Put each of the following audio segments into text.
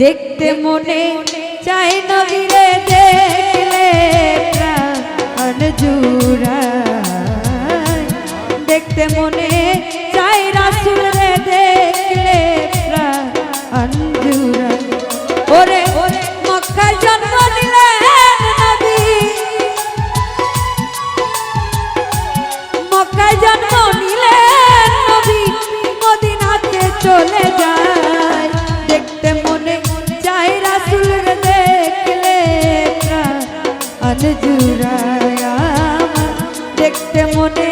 দেখতে মনে চাই নবীরে দেখলে প্রাণ জুড়া দেখতে মনে চাই রাসুলরে দেখ জুড়ায় দেখতে মনে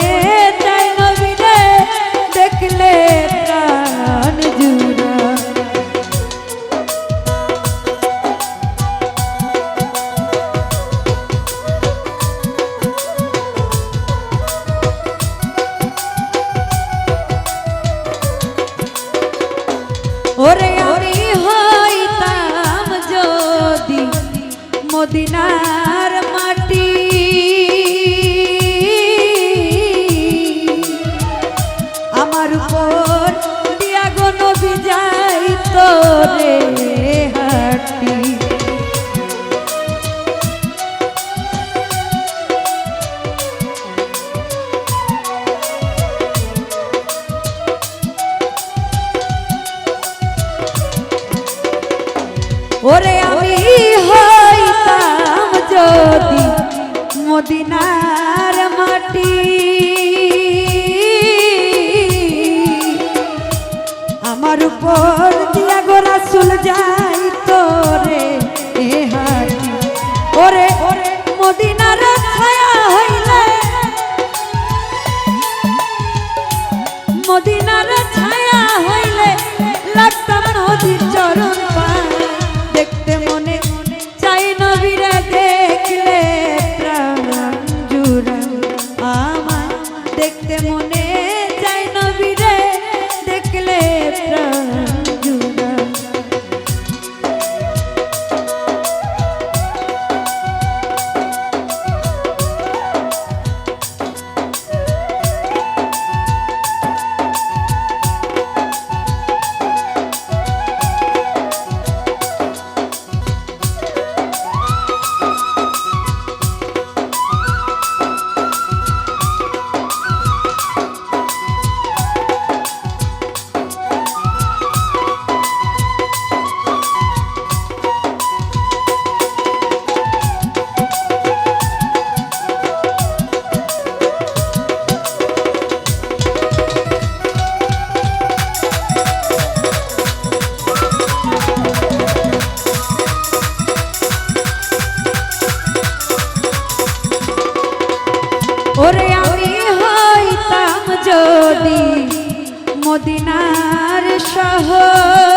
ওরে আমি হইতাম যদি মদিনার মাটি। আমার উপর মদিনার শহর।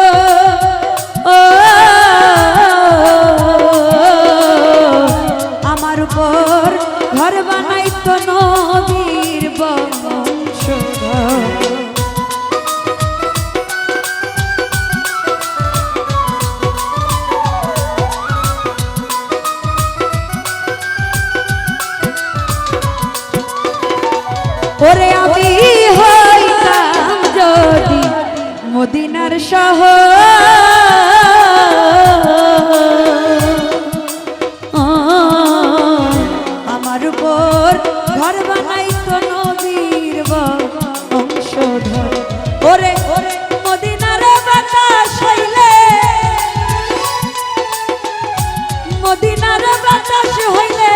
বাতাস হইলে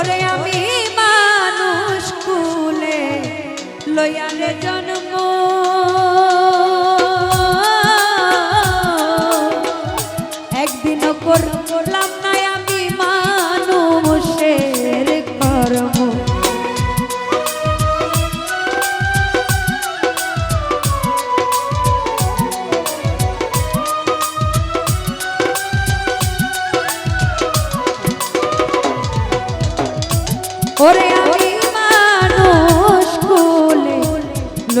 ওরে আমি মানুষ কুলে লয়ারে জন্ম। একদিন করলাম না আমি মানুষের কর্ম।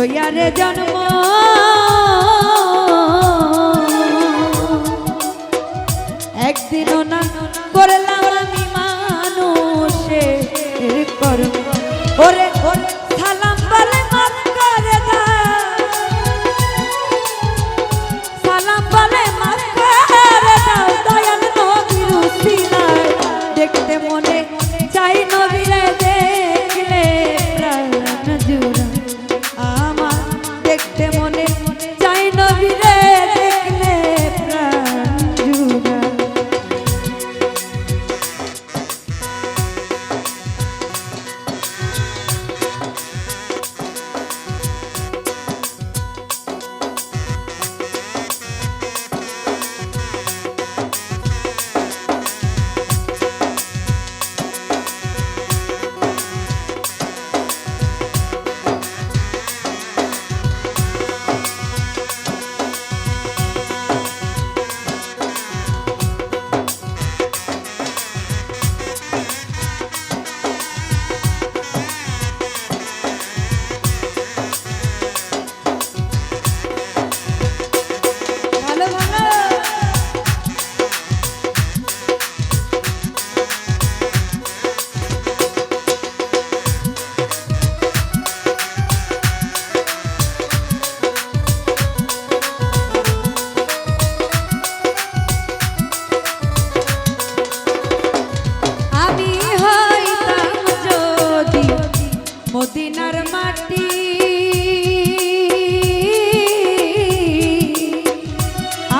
লইয়ারে জন্ম মদিনার মাটি।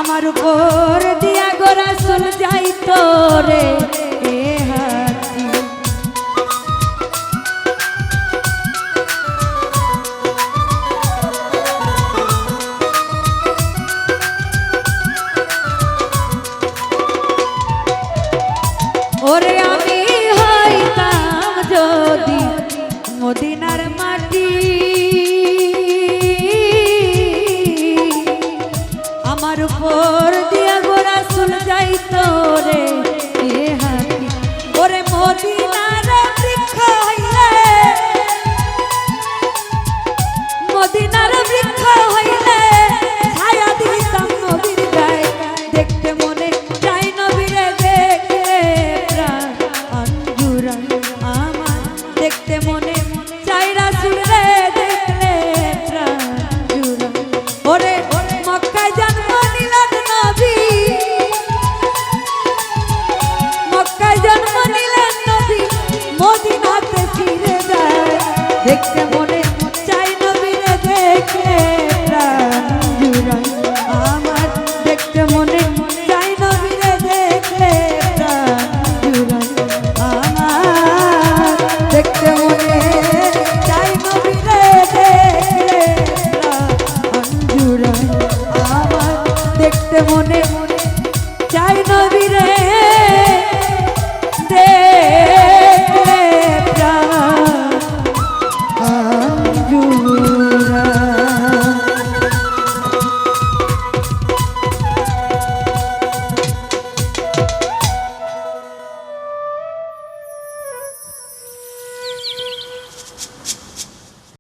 আমার উপর দিয়া গোরা চল যাইতো রে। Oh.